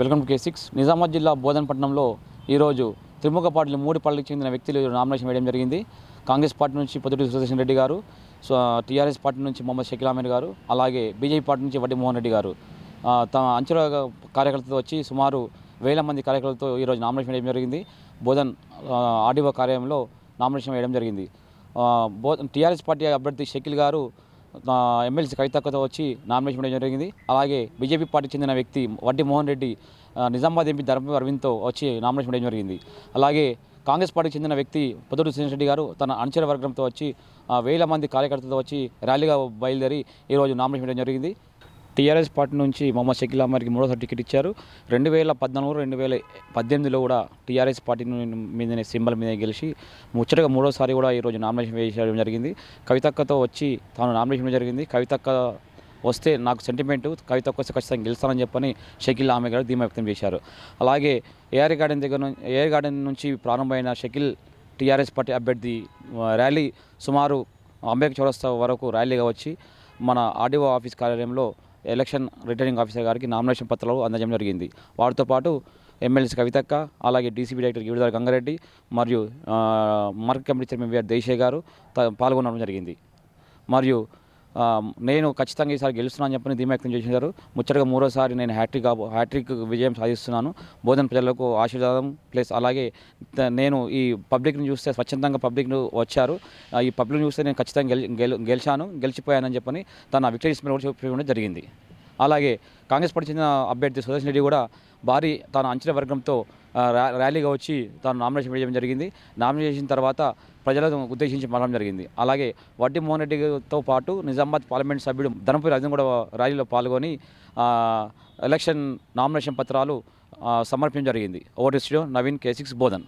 Welcome to K six Nizamabad జిల్లా బోధనపట్నంలో ఈరోజు త్రిముఖ పార్టీలు మూడు పార్టీలకు చెందిన వ్యక్తులు నామినేషన్ వేయడం జరిగింది. కాంగ్రెస్ పార్టీ నుంచి పొద్దుటి సుదర్శన్ రెడ్డి గారు సో టీఆర్ఎస్ పార్టీ నుంచి మొహమ్మద్ షకీల్ అహ్మద్ గారు అలాగే బీజేపీ పార్టీ నుంచి వడ్డీ మోహన్ రెడ్డి గారు. తమ అంచెల కార్యకర్తలతో వచ్చి సుమారు వేల మంది కార్యకర్తలతో ఈరోజు నామినేషన్ వేయడం జరిగింది. బోధన్ ఆర్డీఓ కార్యాలయంలో నామినేషన్ వేయడం జరిగింది. బో టీఆర్ఎస్ పార్టీ అభ్యర్థి షకీల్ గారు ఎమ్మెల్సీ కవితక్కతో వచ్చి నామినేషన్ వేయడం జరిగింది. అలాగే బీజేపీ పార్టీకి చెందిన వ్యక్తి వడ్డీ మోహన్ రెడ్డి నిజామాబాద్ ఎంపీ ధర్మ అరవింద్తో వచ్చి నామినేషన్ వేయడం జరిగింది. అలాగే కాంగ్రెస్ పార్టీకి చెందిన వ్యక్తి పొద్దుడు శ్రీనిరెడ్డి గారు తన అనుచర వర్గంతో వచ్చి వేల మంది కార్యకర్తలతో వచ్చి ర్యాలీగా బయలుదేరి ఈరోజు నామినేషన్ వేయడం జరిగింది. టీఆర్ఎస్ పార్టీ నుంచి మొహమ్మద్ షకీల్ అహ్మద్కి మూడోసారి టికెట్ ఇచ్చారు. రెండు వేల పద్నాలుగు రెండు వేల పద్దెనిమిదిలో కూడా టీఆర్ఎస్ పార్టీ మీదనే సింబల్ మీద గెలిచి ముచ్చటగా మూడోసారి కూడా ఈరోజు నామినేషన్ వేయడం జరిగింది. కవితక్కతో వచ్చి తాను నామినేషన్ జరిగింది. కవితక్క వస్తే నాకు సెంటిమెంట్ కవితక్క వస్తే ఖచ్చితంగా గెలుస్తానని చెప్పని షకిల్ ఆమె గారు ధీమా వ్యక్తం చేశారు. అలాగే ఏఆర్ గార్డెన్ దగ్గర నుంచి ఏఆర్ గార్డెన్ నుంచి ప్రారంభమైన షకిల్ టీఆర్ఎస్ పార్టీ అభ్యర్థి ర్యాలీ సుమారు అంబేద్కర్ చౌరస్తా వరకు ర్యాలీగా వచ్చి మన ఆర్డీఓ ఆఫీస్ కార్యాలయంలో ఎలక్షన్ రిటర్నింగ్ ఆఫీసర్ గారికి నామినేషన్ పత్రాలు అందజేయడం జరిగింది. వారితో పాటు ఎమ్మెల్సీ కవితక్క అలాగే డీసీబీ డైరెక్టర్ గిరిధర గంగారెడ్డి మరియు mark market committee chairman VR Desai గారు పాల్గొనడం జరిగింది. మరియు నేను ఖచ్చితంగా ఈసారి గెలుస్తున్నాను చెప్పని ధీమా వ్యక్తం చేశారు. ముచ్చటగా మూడోసారి నేను హ్యాట్రిక్ హ్యాట్రిక్ విజయం సాధిస్తున్నాను. బోధన ప్రజలకు ఆశీర్వాదం ప్లస్ అలాగే నేను ఈ పబ్లిక్ని చూస్తే స్వచ్ఛందంగా పబ్లిక్ను వచ్చారు. ఈ పబ్లిక్ని చూస్తే నేను ఖచ్చితంగా గెలి గెలిచాను గెలిచిపోయానని చెప్పని తన విక్టరీ స్మెల్ కూడా చెప్పడం జరిగింది. అలాగే కాంగ్రెస్ పార్టీ చెందిన అభ్యర్థి సుదర్శన్ రెడ్డి కూడా భారీ తన అంచనా వర్గంతో ర్యాలీగా వచ్చి తాను నామినేషన్ వేయడం జరిగింది. నామినేషన్ చేసిన తర్వాత ప్రజలను ఉద్దేశించి మాట్లాడడం జరిగింది. అలాగే వడ్డీ మోహన్ రెడ్డితో పాటు నిజామాబాద్ పార్లమెంట్ సభ్యుడు ధనపూరి అర్జున్ కూడా ర్యాలీలో పాల్గొని ఎలక్షన్ నామినేషన్ పత్రాలు సమర్పించడం జరిగింది. Over studio Naveen K six Bodhan.